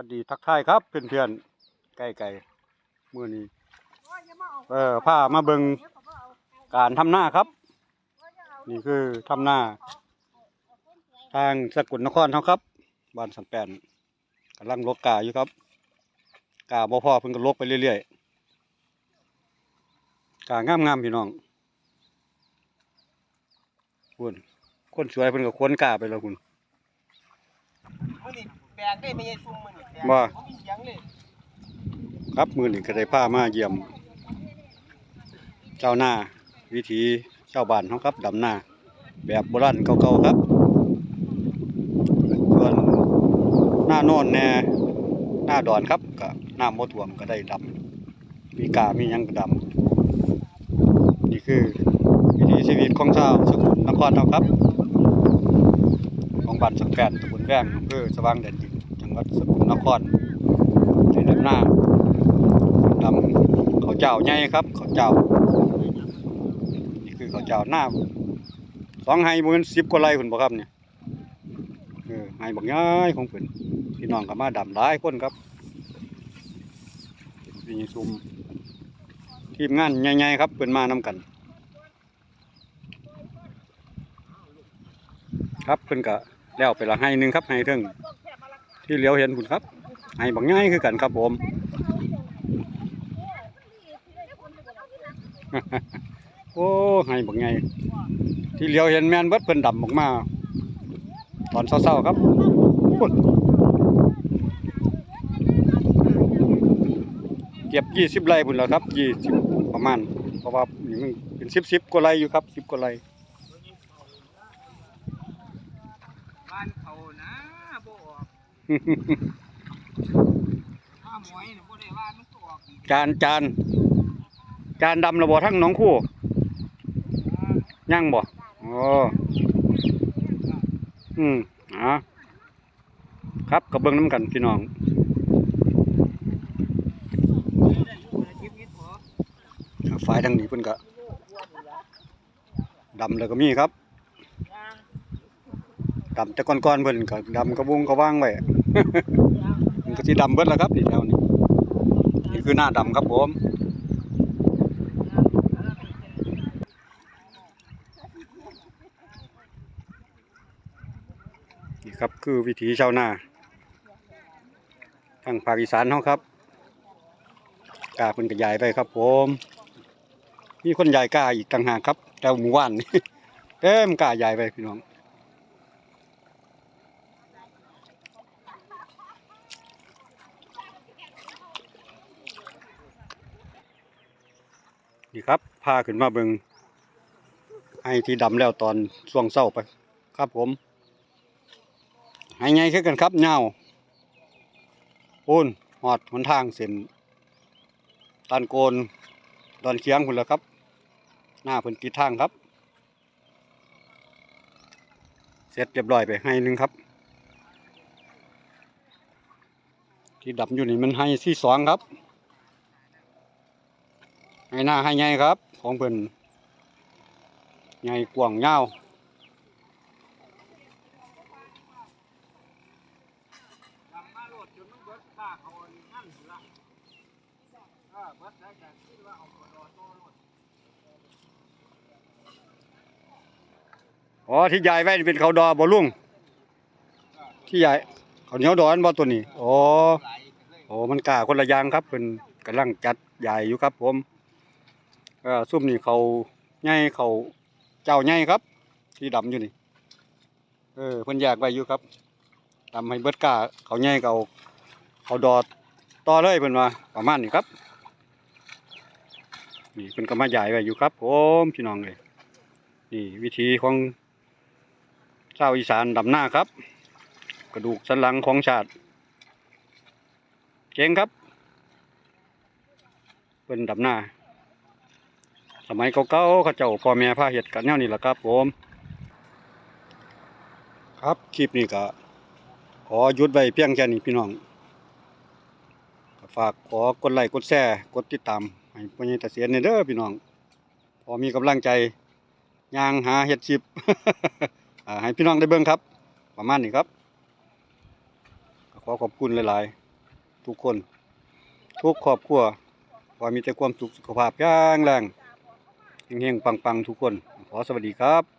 วัสดีทักทายครับเพื่อนๆใกล้ๆมื้อนี้เออพามาเบิงการทำหน้าครับ นี่คือทำหน้า ทางสกลนครเฮาครับบ้านสันแปนกำลังลกกาอยู่ครับกาบ่พอเพิ่นก็ลกไปเรื่อยๆกางามๆพี่น้องคุณคนสวยเพิ่นก็ควรกาไปแล้วคุณ ปลงได้ไม่ใช่ซุ่มมื้อนี้แปลงว่าบ่มีเสียงเลยครับมื้อนี้ก็ได้พามาเยี่ยม เจ้าหน้าวิถีชาวบ้านเฮาครับดำหน้าแบบโบราณเก่าๆครับ ส่วนหน้าโน่นแน่หน้าดอนครับก็น้ำบ่ท่วมก็ได้ดำมีกามีหยังก็ดำนี่คือวิถีชีวิตของชาวสกลนครเฮาครับ ของบ้านสังแกนตำบลแว้งอำเภอสว่างแดนดินจังห วัดสกลนครที่ดำหน้าดำข้าเจ้าใหญ่ครับข้าเจ้า นี่คือข้าเจ้าหน้าสองไฮบ่แม่น10กว่าไร่พุ่นบ่ครับเนี่ยเออไห้บักย้ายของเพิ่นพี่น้องก็มาดำหลายคนครับนี่ซุมทีมงานใหญ่ๆครับเพิ่นมานำกัน ครับเพิ่นก็แล้วไปละไห้หนึงครับไห้เทิง ที่เหลียวเห็นพุ่นครับไห้บักย้ายคือกันครับผมโอ้ไห้บักย้ายที่เหลียวเห็นแม่นเบิดเพิ่นดำออกมา ตอนเช้าๆครับเก็บยี่สิบไร่พุ่นแล้วครับยี่สิบประมาณเพราะว่ามันเป็นสิบสิบกว่าไร่อยู่ครับสิบกว่าไร่บ้านเขานะบ่ออก ถ้าหมอยน่ะบ่ได้ว่ามันตัวออกอีกจานจานจานดำระบอทั้งน้องคู่ย่างบ่อ๋ออืมอะครับกับเบิ้งน้ำกันพี่น้องได้อยู่คนละทิพย์นิดพอฝ่ายทางนี้เพิ่นก็ดำแล้วก็มีครับ ดำแต่ก่อนๆเพิ่นก็ดำกระวงกระว่างไว้ มันก็สิดำเบิดแล้วครับนี่แถวนี้นี่คือหน้าดำครับผมนี่ครับคือวิถีชาวนาทางภาคอีสานเฮาครับกาเพิ่นก็ย้ายไปครับผม มีคนย้ายกาอีกต่างหากครับแต่หมู่บ้านเต็มกาย้ายไปพี่น้อง นี่ครับพาขึ้นมาเบิงให้ที่ดำแล้วตอนช่วงเศร้าไป ครับผมให้ไงคือกันครับเงาปูนหอดหนทางเส้นตันโกนดอนเคียงคุณแล้วครับ หน้าเพิ่นติดทางครับ เสร็จเรียบร้อยไปให้หนึ่งครับ ที่ดับอยู่นี่มันให้ที่สองครับ ให้หน้าให้ใหญ่ครับ ของเพิ่นใหญ่กว้างเบิดป้าอ๋อที่ยายไว้นี่เป็นเขาดอบ่ลุงที่ยายเขาเหนียวดอนบ่ตัวนี้อ๋อโอ้มันกล้าคนละยางครับเพิ่นกำลังจัดใหญ่อยู่ครับผม ออซุ่มนี่เขาใหญ่เขาเจ้าใหญ่ครับ ที่ดำอยู่นี่ เออเพิ่นแยากไว้อยู่ครับดำให้เบิดกล้าเขาใหญ่เขาเขาดอดต่อเลยเพิ่นว่าประมาณนี้ครับ นี่เพิ่นก็มาใหญ่ไว้อยู่ครับผมพี่น้องเลยนี่วิธีของชาวอีสานดำหน้าครับ กระดูกสันหลังของชาติเจ๋งครับเป็นดำหน้า สมัยเก่าๆเขาเจ้าพ่อแม่พาเห็ดกันแนวนี้แหละครับผม ครับคลิปนี้ก็ขอหยุดไว้เพียงแค่นี้พี่น้องฝากขอกดไลค์กดแชร์กดติดตามให้พ่อใหญ่ตาเสียนเด้อพี่น้อง พอมีกำลังใจย่างหาเห็ดชิปให้พี่น้องได้เบิ่งครับ ประมาณนี้ครับ ขอขอบคุณหลายๆ ทุกคน ทุกครอบครัวว่ามีแต่ความสุขสุขภาพแข็งแรง เฮงๆปังๆ ทุกคน ขอสวัสดีครับ